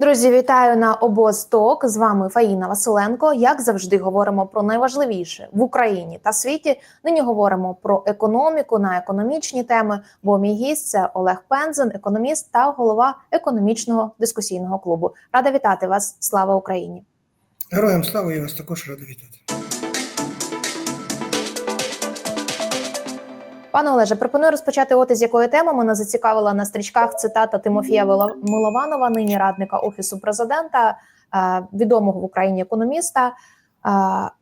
Друзі, вітаю на обоз. З вами Фаїна Василенко. Як завжди, говоримо про найважливіше в Україні та світі. Нині говоримо про економіку на економічні теми. Бо мій гість це Олег Пензен, економіст та голова економічного дискусійного клубу. Рада вітати вас. Слава Україні! Героям слава, я вас також рада вітати. Пане Олеже, пропоную розпочати от із якої теми мене зацікавила на стрічках цитата Тимофія Милованова, нині радника офісу президента, е, відомого в Україні економіста. Е,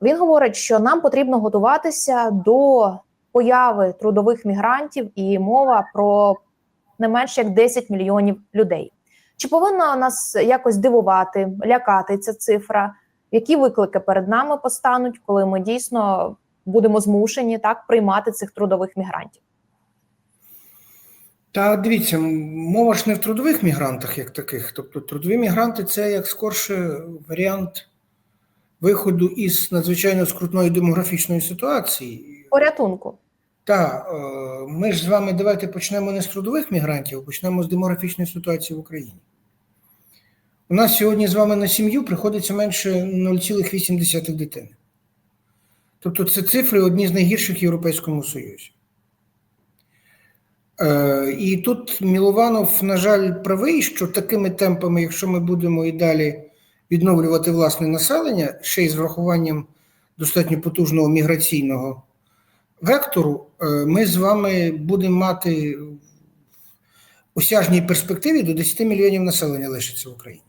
Він говорить, що нам потрібно готуватися до появи трудових мігрантів, і мова про не менше як 10 мільйонів людей. Чи повинна нас якось дивувати, лякати ця цифра? Які виклики перед нами постануть, коли ми дійсно будемо змушені так приймати цих трудових мігрантів? Та дивіться, мова ж не в трудових мігрантах, як таких. Тобто, трудові мігранти це як скорше варіант виходу із надзвичайно скрутної демографічної ситуації. Порятунку. Та е, ми ж з вами давайте почнемо не з трудових мігрантів, а почнемо з демографічної ситуації в Україні. У нас сьогодні з вами на сім'ю приходиться менше 0,8 дитини. Тобто це цифри одні з найгірших в Європейському Союзі. Е, і тут Мілованов, на жаль, правий, що такими темпами, якщо ми будемо і далі відновлювати власне населення, ще й з врахуванням достатньо потужного міграційного вектору, е, ми з вами будемо мати в осяжній перспективі до 10 мільйонів населення лишиться в Україні.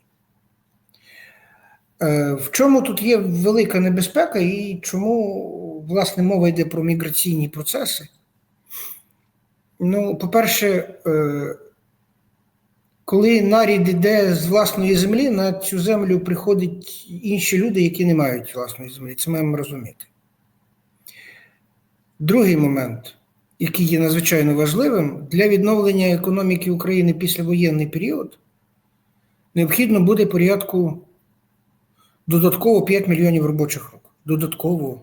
Е, В чому тут є велика небезпека і чому, власне, мова йде про міграційні процеси? Ну, по-перше, е, коли нарід йде з власної землі, на цю землю приходять інші люди, які не мають власної землі. Це маємо розуміти. Другий момент, який є надзвичайно важливим, для відновлення економіки України післявоєнний період необхідно буде порядку додатково 5 мільйонів робочих рук. Додатково.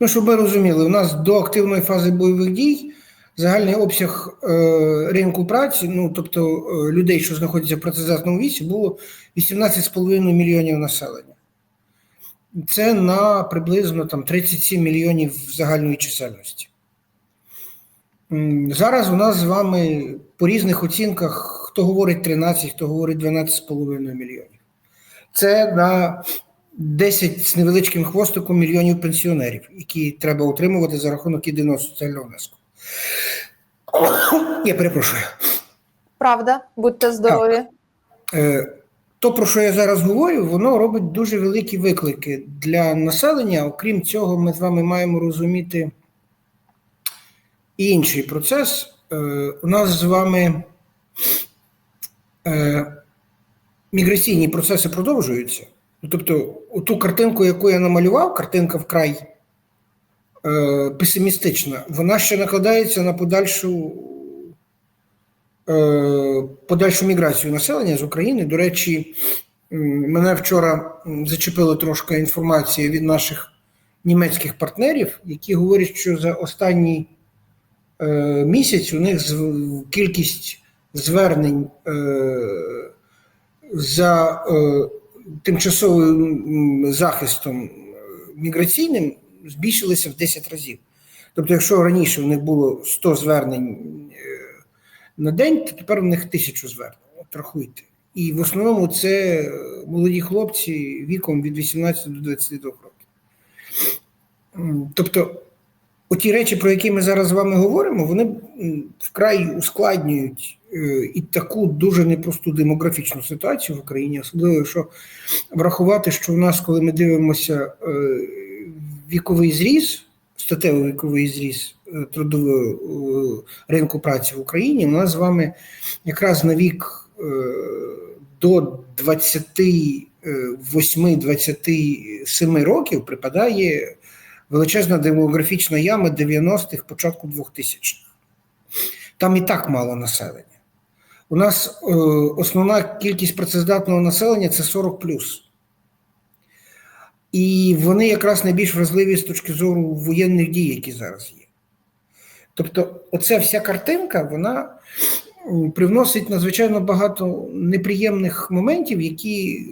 Ну, щоб ми розуміли, у нас до активної фази бойових дій загальний обсяг е, ринку праці, ну тобто е, людей, що знаходяться в працездатному віці, було 18,5 мільйонів населення. Це на приблизно там 37 мільйонів загальної чисельності. Зараз у нас з вами по різних оцінках хто говорить 13, хто говорить 12,5 мільйонів. Це на 10 з невеличким хвостиком мільйонів пенсіонерів, які треба утримувати за рахунок єдиного соціального внеску. Я перепрошую. Правда, будьте здорові. Е, То, про що я зараз говорю, воно робить дуже великі виклики для населення. Окрім цього, ми з вами маємо розуміти і інший процес. Е, У нас з вами е, міграційні процеси продовжуються. Ну, Тобто, ту картинку, яку я намалював, картинка вкрай е, песимістична, вона ще накладається на подальшу, е, подальшу міграцію населення з України. До речі, мене вчора зачепила трошки інформація від наших німецьких партнерів, які говорять, що за останній е, місяць у них з- кількість звернень е, за е, тимчасовим захистом е, міграційним збільшилися в 10 разів. Тобто, якщо раніше в них було 100 звернень е, на день, то тепер в них 1000 звернень. От рахуйте. І в основному це молоді хлопці віком від 18 до 22 років. Тобто, оті речі, про які ми зараз з вами говоримо, вони вкрай ускладнюють і таку дуже непросту демографічну ситуацію в Україні, особливо якщо врахувати, що в нас, коли ми дивимося е, віковий зріз, статевий віковий зріз е, трудового е, ринку праці в Україні, у нас з вами якраз на вік до 28-27 років припадає величезна демографічна яма 90-х, початку 2000-х. Там і так мало населення. У нас е, основна кількість працездатного населення це 40 І вони якраз найбільш вразливі з точки зору воєнних дій, які зараз є. Тобто, оця вся картинка, вона привносить надзвичайно багато неприємних моментів, які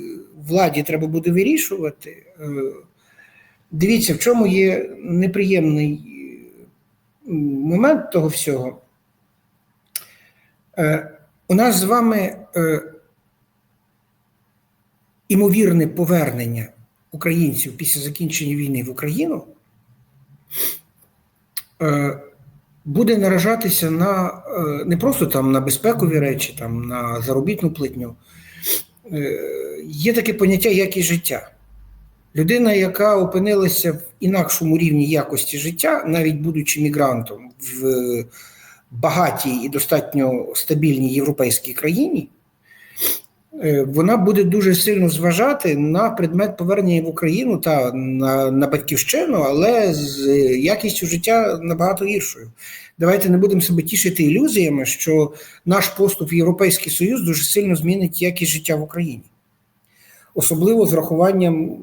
владі треба буде вирішувати. Е, Дивіться, в чому є неприємний е, момент того всього. Е, У нас з вами е, імовірне повернення українців після закінчення війни в Україну е, буде наражатися на е, не просто там на безпекові речі, там на заробітну платню. Е, Є таке поняття якість життя. Людина, яка опинилася в інакшому рівні якості життя, навіть будучи мігрантом в багатій і достатньо стабільній європейській країні, е, вона буде дуже сильно зважати на предмет повернення в Україну та на, на батьківщину, але з якістю життя набагато гіршою. Давайте не будемо себе тішити ілюзіями, що наш поступ в Європейський Союз дуже сильно змінить якість життя в Україні, особливо з рахуванням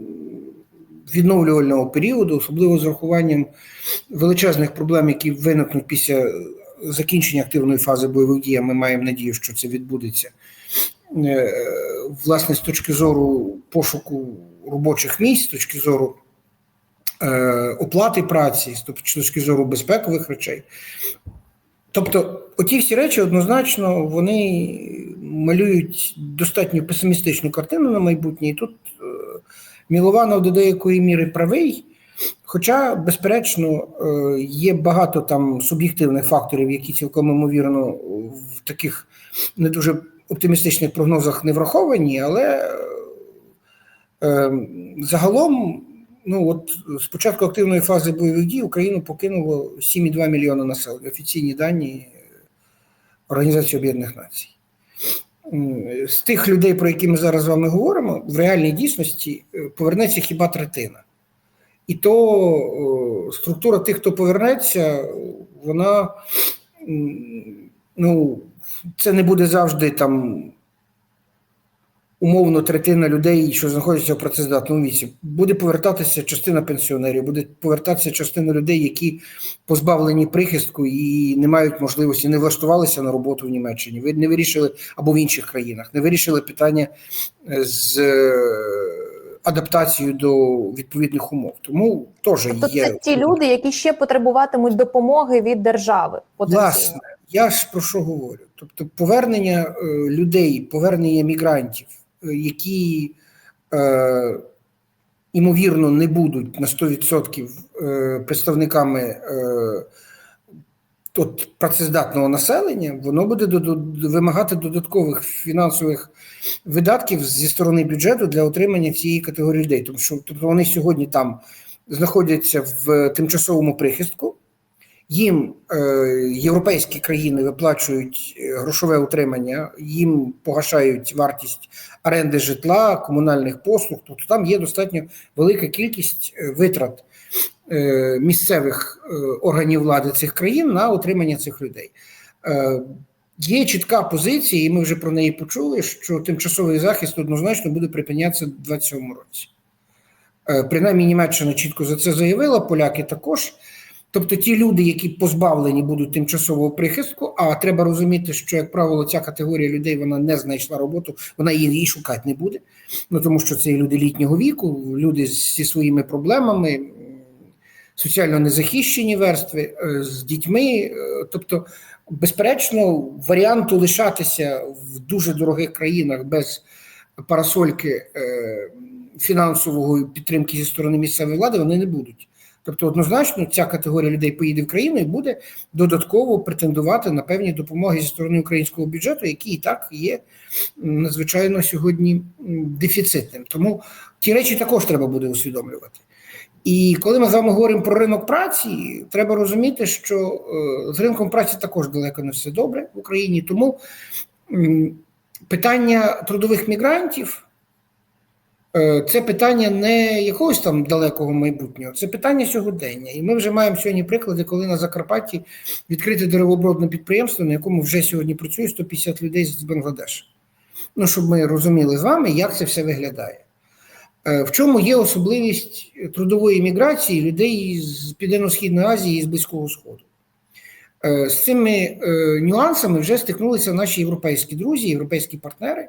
відновлювального періоду, особливо з рахуванням величезних проблем, які виникнуть після закінчення активної фази бойових дій. а Ми маємо надію, що це відбудеться. Е, Власне, з точки зору пошуку робочих місць, з точки зору е, оплати праці, з точки зору безпекових речей. Тобто, оті всі речі однозначно вони малюють достатньо песимістичну картину на майбутнє. І тут е, Мілованов до деякої міри правий. Хоча, безперечно, е, є багато там суб'єктивних факторів, які цілком ймовірно в таких не дуже оптимістичних прогнозах не враховані, але е, загалом, ну от з початку активної фази бойових дій Україну покинуло 7,2 мільйона населення. Офіційні дані Організації Об'єднаних Націй. З тих людей, про які ми зараз з вами говоримо, в реальній дійсності е, повернеться хіба третина. І то структура тих, хто повернеться, вона ну, це не буде завжди там умовно третина людей, що знаходяться в працездатному віці. Буде повертатися частина пенсіонерів, буде повертатися частина людей, які позбавлені прихистку і не мають можливості, не влаштувалися на роботу в Німеччині. Не вирішили або в інших країнах, не вирішили питання е, з адаптацією до відповідних умов. Тому теж Тобто є це ті люди, які ще потребуватимуть допомоги від держави. Власне, я ж про що говорю? Тобто, повернення е, людей, повернення мігрантів, е, які е, імовірно не будуть на 100% е, представниками е, от, працездатного населення, воно буде вимагати додаткових фінансових видатків зі сторони бюджету для отримання цієї категорії людей. Тому що тобто вони сьогодні там знаходяться в тимчасовому прихистку. Їм е, європейські країни виплачують е, грошове утримання, їм погашають вартість оренди житла, комунальних послуг. Тобто там є достатньо велика кількість е, витрат е, місцевих е, органів влади цих країн на утримання цих людей. Е, Є чітка позиція, і ми вже про неї почули, що тимчасовий захист однозначно буде припинятися в 2027 році. Е, Принаймні, Німеччина чітко за це заявила, поляки також. Тобто ті люди, які позбавлені будуть тимчасового прихистку, а треба розуміти, що, як правило, ця категорія людей вона не знайшла роботу, вона її, шукати не буде. Ну тому що це люди літнього віку, люди зі своїми проблемами, соціально незахищені верстви е, з дітьми. Е, Тобто, безперечно, варіанту лишатися в дуже дорогих країнах без парасольки е, фінансової підтримки зі сторони місцевої влади вони не будуть. Тобто, однозначно, ця категорія людей поїде в країну і буде додатково претендувати на певні допомоги зі сторони українського бюджету, які і так є надзвичайно сьогодні дефіцитним. Тому ті речі також треба буде усвідомлювати. І коли ми з вами говоримо про ринок праці, треба розуміти, що е, з ринком праці також далеко не все добре в Україні. Тому питання трудових мігрантів. Е, Це питання не якогось там далекого майбутнього, це питання сьогодення. І ми вже маємо сьогодні приклади, коли на Закарпатті відкрите деревообробне підприємство, на якому вже сьогодні працює 150 людей з Бангладешу. Ну, щоб ми розуміли з вами, як це все виглядає. Е, В чому є особливість трудової міграції людей з Південно-Східної Азії і з Близького Сходу? Е, З цими е, нюансами вже стикнулися наші європейські друзі, європейські партнери.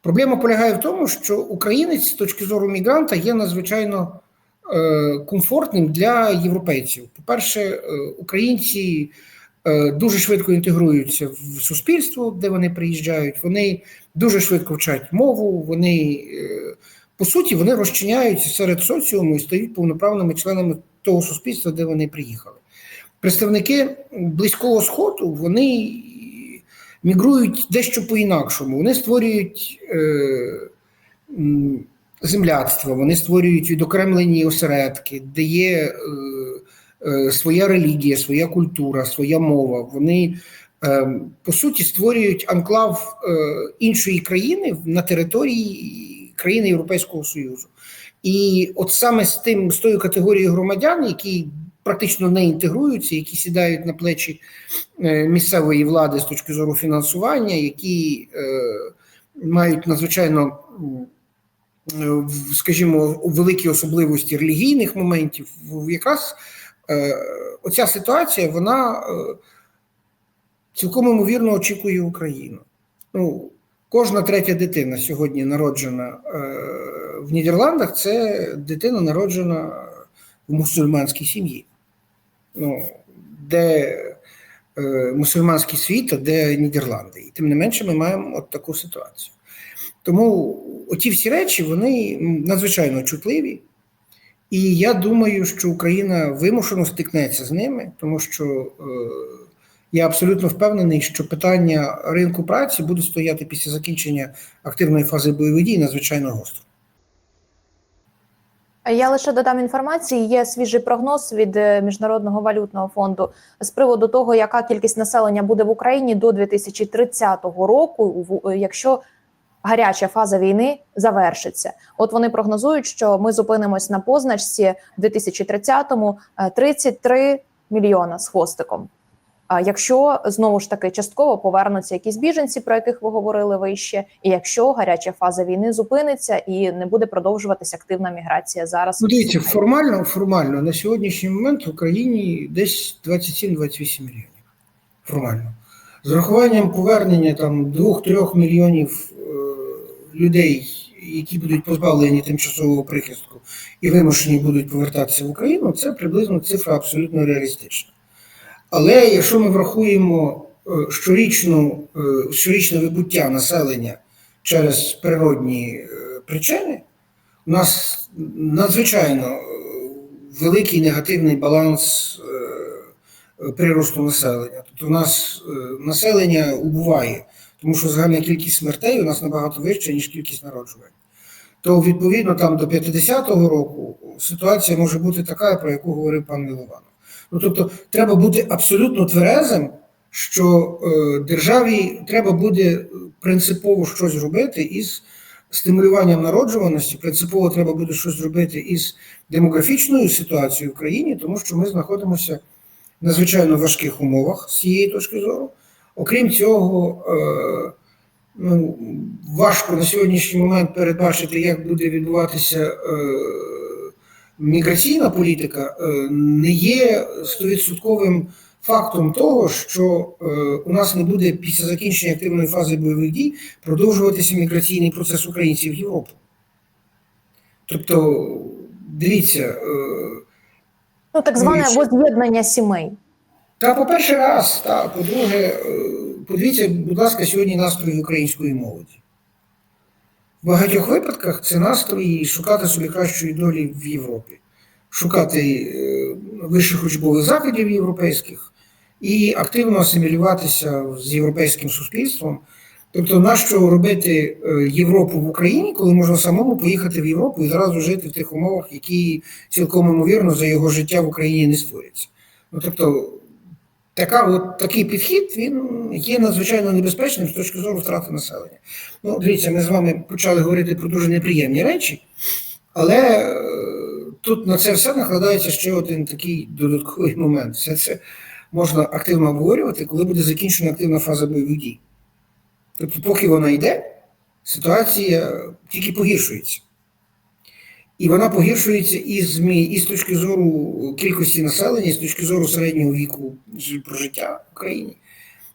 Проблема полягає в тому, що українець з точки зору мігранта є надзвичайно комфортним для європейців. По-перше, українці дуже швидко інтегруються в суспільство, де вони приїжджають. Вони дуже швидко вчать мову. Вони по суті вони розчиняються серед соціуму і стають повноправними членами того суспільства, де вони приїхали. Представники близького сходу вони мігрують дещо по-інакшому. Вони створюють е, земляцтво, вони створюють відокремлені осередки, де є е, е, своя релігія, своя культура, своя мова. Вони е, по суті створюють анклав е, іншої країни на території країни Європейського Союзу. І от саме з тим з тою категорією громадян, які практично не інтегруються, які сідають на плечі е, місцевої влади з точки зору фінансування, які е, мають надзвичайно, е, скажімо, великі особливості релігійних моментів, якраз е, оця ситуація, вона е, цілком ймовірно очікує Україну. Ну, кожна третя дитина сьогодні народжена е, в Нідерландах, це дитина народжена в мусульманській сім'ї. Ну, де е, мусульманський світ, а де Нідерланди. І тим не менше ми маємо от таку ситуацію. Тому оті всі речі вони надзвичайно чутливі. І я думаю, що Україна вимушено стикнеться з ними, тому що е, я абсолютно впевнений, що питання ринку праці буде стояти після закінчення активної фази бойових дій надзвичайно гостро. Я лише додам інформації. Є свіжий прогноз від е, Міжнародного валютного фонду з приводу того, яка кількість населення буде в Україні до 2030 року, е, якщо гаряча фаза війни завершиться. От вони прогнозують, що ми зупинимось на позначці в 2030-му е, 33 мільйона з хвостиком. А якщо знову ж таки частково повернуться якісь біженці, про яких ви говорили вище, і якщо гаряча фаза війни зупиниться і не буде продовжуватися активна міграція зараз. Ну, дивіться, формально, формально на сьогоднішній момент в Україні десь 27-28 мільйонів. Формально. З урахуванням повернення там 2-3 мільйонів е, людей, які будуть позбавлені тимчасового прихистку і вимушені будуть повертатися в Україну, це приблизно цифра абсолютно реалістична. Але якщо ми врахуємо е, щорічну, е, щорічне вибуття населення через природні е, причини, у нас надзвичайно великий негативний баланс приросту населення. Тобто у нас населення убуває, тому що загальна кількість смертей у нас набагато вища, ніж кількість народжувань. То відповідно там до 50-го року ситуація може бути така, про яку говорив пан Милованов. Ну тобто, треба бути абсолютно тверезим, що е, державі треба буде принципово щось робити із стимулюванням народжуваності, принципово треба буде щось зробити із демографічною ситуацією в країні, тому що ми знаходимося в надзвичайно важких умовах з цієї точки зору. Окрім цього, е, ну, важко на сьогоднішній момент передбачити, як буде відбуватися е, міграційна політика, е, не є стовідсотковим фактом того, що е, у нас не буде після закінчення активної фази бойових дій продовжуватися міграційний процес українців в Європу. Тобто, дивіться, е, Ну так зване воз'єднання сімей. та по-перше, раз, та по-друге, подивіться, будь ласка, сьогодні настрої української молоді. В багатьох випадках це настрої шукати собі кращої долі в Європі, шукати е, вищих учбових заходів європейських і активно асимілюватися з європейським суспільством. Тобто, нащо робити е, Європу в Україні, коли можна самому поїхати в Європу і зразу жити в тих умовах, які цілком ймовірно за його життя в Україні не створяться. Ну тобто, така, от, такий підхід він є надзвичайно небезпечним з точки зору втрати населення. Ну, дивіться, ми з вами почали говорити про дуже неприємні речі, але е, тут на це все накладається ще один такий додатковий момент. Все це можна активно обговорювати, коли буде закінчена активна фаза бойових дій. Тобто, поки вона йде, ситуація тільки погіршується. І вона погіршується і з, і з точки зору кількості населення, і з точки зору середнього віку прожиття в Україні.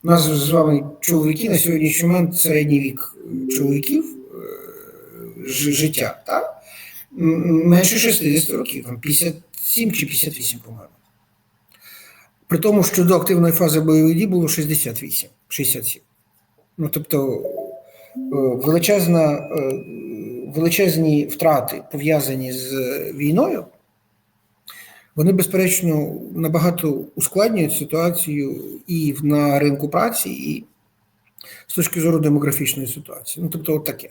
У нас з вами чоловіки на сьогоднішній момент середній вік чоловіків е, життя, так? Менше 60 років, там 57 чи 58, по-моєму. При тому, що до активної фази бойових дій було 68, 67. Ну, тобто е, величезна, е, величезні втрати, пов'язані з війною, вони, безперечно, набагато ускладнюють ситуацію і на ринку праці, і з точки зору демографічної ситуації. Ну, тобто, от таке.